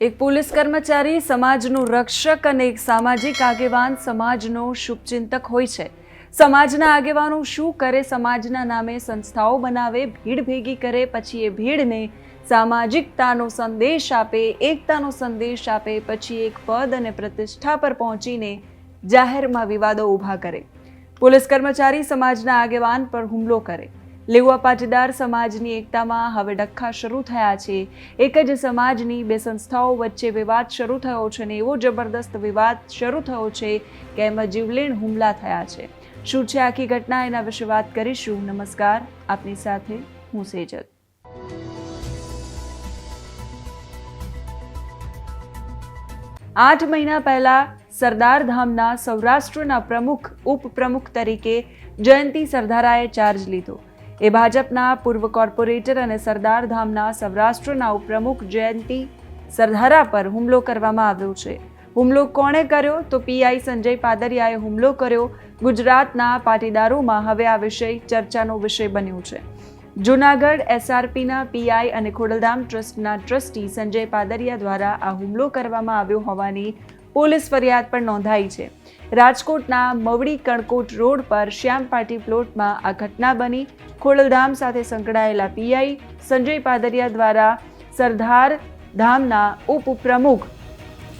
એક પોલીસ કર્મચારી સમાજનું રક્ષક અને એક સામાજિક આગેવાન સમાજનો શુભચિંતક હોય છે. સમાજના આગેવાનો શું કરે, સમાજના નામે સંસ્થાઓ બનાવે, ભીડ ભેગી કરે, પછી એ ભીડને સામાજિકતાનો સંદેશ આપે, એકતાનો સંદેશ આપે, પછી એક પદ અને પ્રતિષ્ઠા પર પહોંચીને જાહેરમાં વિવાદો ઊભા કરે. પોલીસ કર્મચારી સમાજના આગેવાન પર હુમલો કરે. લેવા પાટીદાર સમાજની એકતામાં હવે ડખ્ખા શરૂ થયા છે. એક જ સમાજની બે સંસ્થાઓ વચ્ચે વિવાદ શરૂ થયો છે ને એવો જબરદસ્ત વિવાદ શરૂ થયો છે કે એમાં જીવલેણ હુમલા થયા છે. શું છે આખી ઘટના? એના વિશે વાત કરીશું. નમસ્કાર. આપની સાથે હું સેજલ. આઠ મહિના પહેલા સરદારધામના સૌરાષ્ટ્રના પ્રમુખ, ઉપપ્રમુખ તરીકે જયંતિ સરદારાએ ચાર્જ લીધો. એ ભાજપના પૂર્વ કોર્પોરેટર અને સરદાર ધામના સૌરાષ્ટ્રના ઉપપ્રમુખ જયંતિ સરધારા પર હુમલો કરવામાં આવ્યો છે. હુમલો કોણે કર્યો? તો પીઆઈ સંજય પાદરિયાએ હુમલો કર્યો. ગુજરાતના પાટીદારોમાં હવે આ વિષય ચર્ચાનો વિષય બન્યો છે. જૂનાગઢ એસઆરપીના પીઆઈ અને ખોડલધામ ટ્રસ્ટના ટ્રસ્ટી સંજય પાદરિયા દ્વારા આ હુમલો કરવામાં આવ્યો હોવાની પોલીસ ફરિયાદ પણ નોંધાઈ છે. રાજકોટના મવડી કણકોટ રોડ પર શ્યામ પાર્ટી પ્લોટમાં આ ઘટના બની. ખોડલધામ સાથે સંકળાયેલા પીઆઈ સંજય પાદરિયા દ્વારા સરદાર ધામના ઉપપ્રમુખ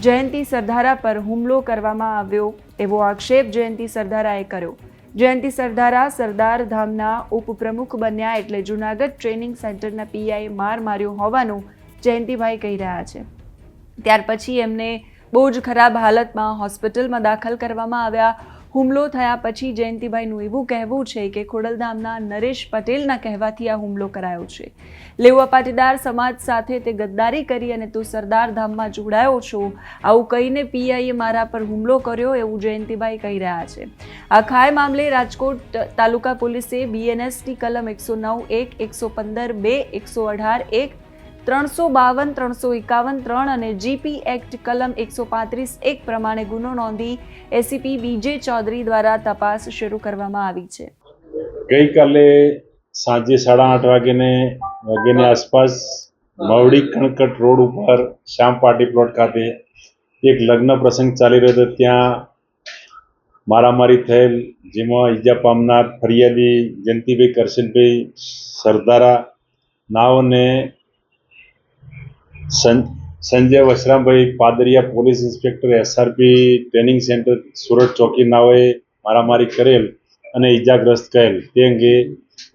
જયંતિ સરદારા પર હુમલો કરવામાં આવ્યો એવો આક્ષેપ જયંતિ સરદારાએ કર્યો. જયંતિ સરદારા સરદાર ધામના ઉપપ્રમુખ બન્યા એટલે જૂનાગઢ ટ્રેનિંગ સેન્ટરના પીઆઈ માર માર્યો હોવાનું જયંતિભાઈ કહી રહ્યા છે. ત્યાર પછી એમને બહુ જ ખરાબ હાલતમાં હોસ્પિટલમાં દાખલ કરવામાં આવ્યા. હુમલો થયા પછી જયંતિભાઈનું એવું કહેવું છે કે ખોડલધામના નરેશ પટેલના કહેવાથી આ હુમલો કરાયો છે. લેવા પાટીદાર સમાજ સાથે તે ગદ્દારી કરી અને તું સરદાર ધામમાં જોડાયો છો. આવું કહીને પીઆઈએ મારા પર હુમલો કર્યો એવું જયંતિભાઈ કહી રહ્યા છે. આ ખાય મામલે રાજકોટ તાલુકા પોલીસે બીએનએસની કલમ એકસો નવ એક, એકસો પંદર બે, એકસો અઢાર એક ત્રણસો બાવન, ત્રણસો એકાવન, ત્રણ અને જીપી એક્ટ કલમ એકસો પાંત્રીસ એક પ્રમાણે ગુનો નોંધી એસીપી બીજે ચૌધરી દ્વારા તપાસ શરૂ કરવામાં આવી છે. ગઈકાલે સાંજે સાડા આઠ વાગ્યાને વાગ્યાની આસપાસ મવડી કણકટ રોડ ઉપર શ્યામ પાર્ટી પ્લોટ ખાતે એક લગ્ન પ્રસંગ ચાલી રહ્યો હતો. ત્યાં મારામારી થયેલ, જેમાં ઈજા પામનાર ફરિયાદી જયંતિભાઈ કરશનભાઈ સરદારા નાઓને સં Sanjay Vasrambhai Padariya police inspector SRP training centre Surat ચોકી નાઓએ મારામારી કરેલ અને ઈજાગ્રસ્ત કરેલ. તે અંગે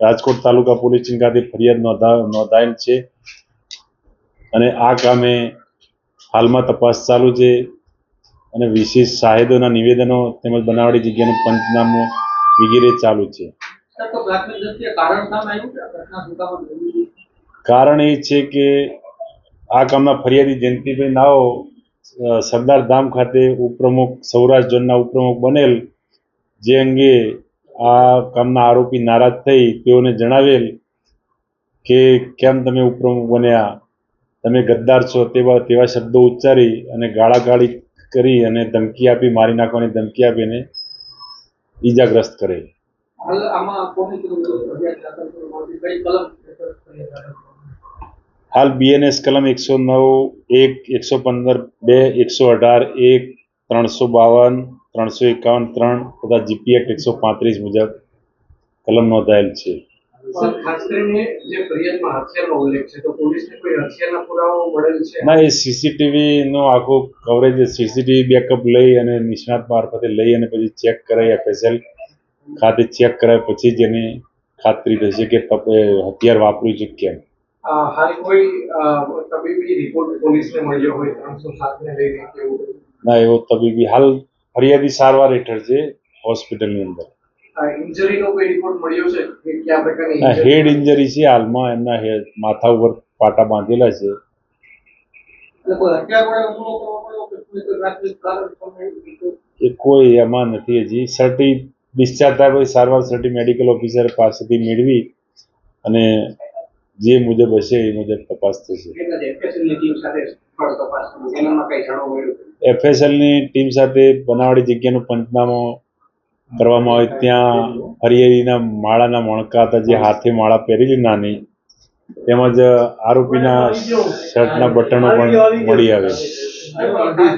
રાજકોટ તાલુકા પોલીસ સ્ટેશન ફરિયાદ નોંધા નોંધાયેલ છે. અને આ કામે હાલમાં તપાસ ચાલુ છે અને વિશેષ સાહેદોના નિવેદનો તેમજ બનાવટી જગ્યાનું પંચનામું વગેરે ચાલુ છે? કારણ એ છે કે આ કામના ફરિયાદી જયંતિભાઈ નાઓ સરદાર ધામ ખાતે ઉપપ્રમુખ સૌરાષ્ટ્ર ઝોનના ઉપપ્રમુખ બનેલ. જે અંગે આ કામના આરોપી નારાજ થઈ. તેઓને જણાવેલ કે, કેમ તમે ઉપપ્રમુખ બન્યા? તમે ગદ્દાર છો. તેવા તેવા શબ્દો ઉચ્ચારી અને ગાળાગાળી કરી અને ધમકી આપી, મારી નાખવાની ધમકી આપીને ઈજાગ્રસ્ત કરે આમાં કોની કલમ હેઠળ ફરિયાદ દાખલ કરવામાં આવી? હાલ બીએનએસ કલમ એકસો નવ એક એકસો પંદર બે એકસો અઢાર એક ત્રણસો બાવન ત્રણસો એકાવન ત્રણ તથા જીપી એક્ટ એકસો પાંત્રીસ મુજબ કલમ નોંધાયેલ છે. ના એ સીસીટીવી નો આખો કવરેજ સીસીટીવી બેકઅપ લઈ અને નિષ્ણાત મારફતે લઈ અને પછી ચેક કરાય એફએસએલ ખાતે ચેક કરાય પછી જ એની ખાતરી થશે કે તપે હથિયાર વાપર્યું છે કેમ. હાલ કોઈ તબીબી રિપોર્ટ પોલીસને મળ્યો હોય ત્રણસો સાતને લઈને કેવું ના એવો તબીબી. હાલ ફરિયાદી સારવાર હેઠળ છે હોસ્પિટલની અંદર. ઇન્જરીનો કોઈ રિપોર્ટ મળ્યો છે? કે કયા પ્રકારની ના હેડ ઇન્જરી છે હાલમાં એમના હેડ માથા ઉપર પાટા બાંધેલા છે. એ કોઈ એમાં નથી હજી. સર્ટી ડિસ્ચાર્જ થાય પછી સારવાર સર્ટી મેડિકલ ઓફિસર પાસેથી મેળવી અને જે મુજબ હશે એ મુજબ તપાસ થશે? એફએસએલની ટીમ સાથે બનાવટી જગ્યાનું પંચનામું કરવામાં આવે ત્યાં હરિયરીના માળાના મણકા હતા જે હાથે માળા પહેરેલી નાની. તેમજ આરોપીના શર્ટના બટનો પણ મળી આવે.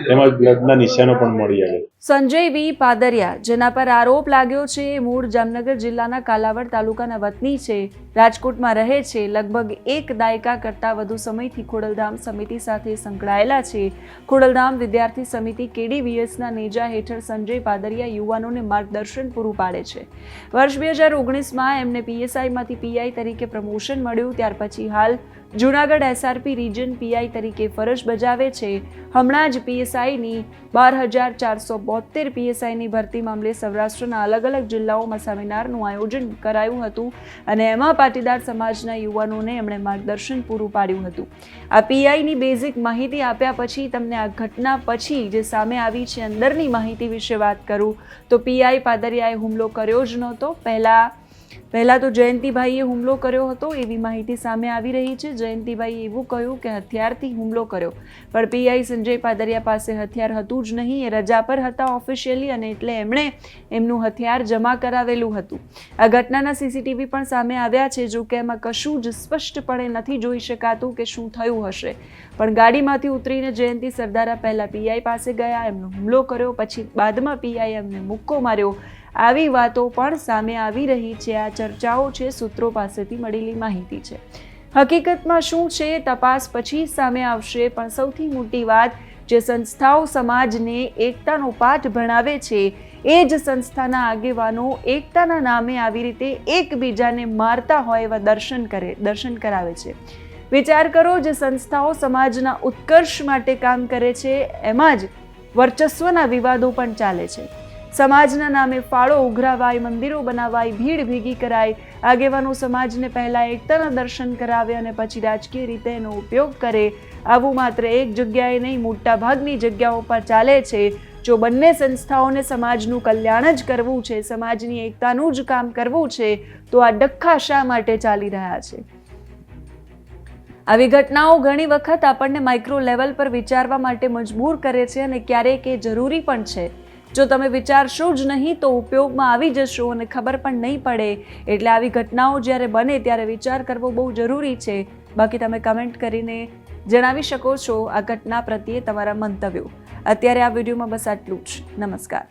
તેમજ બ્લડના નિશાનો પણ મળી આવે. સંજય વી. પાદરિયા જેના પર આરોપ લાગ્યો છે મૂળ જામનગર જિલ્લાના કાલાવડ તાલુકાના વતની છે. રાજકોટમાં રહે છે. લગભગ એક દાયકા કરતાં વધુ સમયથી ખોડલધામ સમિતિ સાથે સંકળાયેલા છે. ખોડલધામ વિદ્યાર્થી સમિતિ કેડીવીએસના નેજા હેઠળ સંજય પાદરિયા યુવાનોને માર્ગદર્શન પૂરું પાડે છે. વર્ષ બે હજાર ઓગણીસમાં એમને પીએસઆઈમાંથી પીઆઈ તરીકે પ્રમોશન મળ્યું. ત્યાર પછી હાલ જૂનાગઢ એસઆરપી રિજન પીઆઈ તરીકે ફરજ બજાવે છે. હમણાં જ પીએસઆઈની બાર હજાર ચારસો બોતેર પીએસઆઈની ભરતી મામલે સૌરાષ્ટ્રના અલગ અલગ જિલ્લાઓમાં સેમિનારનું આયોજન કરાયું હતું અને એમાં પાટીદાર સમાજના યુવાનોને એમણે માર્ગદર્શન પૂરું પાડ્યું હતું. આ પીઆઈની બેઝિક માહિતી આપ્યા પછી તમને આ ઘટના પછી જે સામે આવી છે અંદરની માહિતી વિશે વાત કરું. તો પીઆઈ પાદરિયાએ હુમલો કર્યો જ નહોતો. પહેલાં પહેલાં તો જયંતિભાઈએ હુમલો કર્યો હતો, એવી માહિતી સામે આવી રહી છે. જયંતિભાઈએ એવું કહ્યું કે હથિયારથી હુમલો કર્યો. પણ પીઆઈ સંજય પાદરિયા પાસે હથિયાર હતું જ નહીં, એ રજા પર હતા ઓફિશિયલી અને એટલે એમણે એમનું હથિયાર જમા કરાવેલું હતું. આ ઘટનાના સીસીટીવી પણ સામે આવ્યા છે, જો કે એમાં કશું જ સ્પષ્ટપણે નથી જોઈ શકાતું કે શું થયું હશે. પણ ગાડીમાંથી ઉતરીને જયંતિ સરદારા પહેલાં પીઆઈ પાસે ગયા, એમનો હુમલો કર્યો, પછી બાદમાં પીઆઈ એમને મુક્કો માર્યો. આવી વાતો પણ સામે આવી રહી છે. આ ચર્ચાઓ છે સૂત્રો પાસેથી મળેલી માહિતી છે. હકીકતમાં શું છે? તપાસ પછી સામે આવશે. પણ સૌથી મોટી વાત, જે સંસ્થાઓ સમાજને એકતાનો પાઠ ભણાવે છે, એ જ સંસ્થાના આગેવાનો એકતાના નામે આવી રીતે એકબીજાને મારતા હોય એવા દર્શન કરે, દર્શન કરાવે છે. વિચાર કરો, જે સંસ્થાઓ સમાજના ઉત્કર્ષ માટે કામ કરે છે, એમાં જ વર્ચસ્વના વિવાદો પણ ચાલે છે. સમાજના નામે ફાળો ઉઘરાવાય, મંદિરો બનાવાય, ભીડ ભેગી કરાય. આગેવાનો સમાજને પહેલાં એકતાના દર્શન કરાવે અને પછી રાજકીય રીતે એનો ઉપયોગ કરે. આવું માત્ર એક જગ્યાએ નહીં મોટા ભાગની જગ્યાઓ પર ચાલે છે. જો બંને સંસ્થાઓને સમાજનું કલ્યાણ જ કરવું છે, સમાજની એકતાનું જ કામ કરવું છે, તો આ ડખ્ખા શા માટે ચાલી રહ્યા છે? આવી ઘટનાઓ ઘણી વખત આપણને માઇક્રો લેવલ પર વિચારવા માટે મજબૂર કરે છે અને ક્યારેક એ જરૂરી પણ છે. જો તમે વિચારશો જ નહીં તો ઉપયોગમાં આવી જશો અને ખબર પણ નહીં પડે. એટલે આવી ઘટનાઓ જ્યારે બને ત્યારે વિચાર કરવો બહુ જરૂરી છે. બાકી તમે કમેન્ટ કરીને જણાવી શકો છો આ ઘટના પ્રત્યે તમારા મંતવ્યો. અત્યારે આ વિડીયોમાં બસ આટલું જ. નમસ્કાર.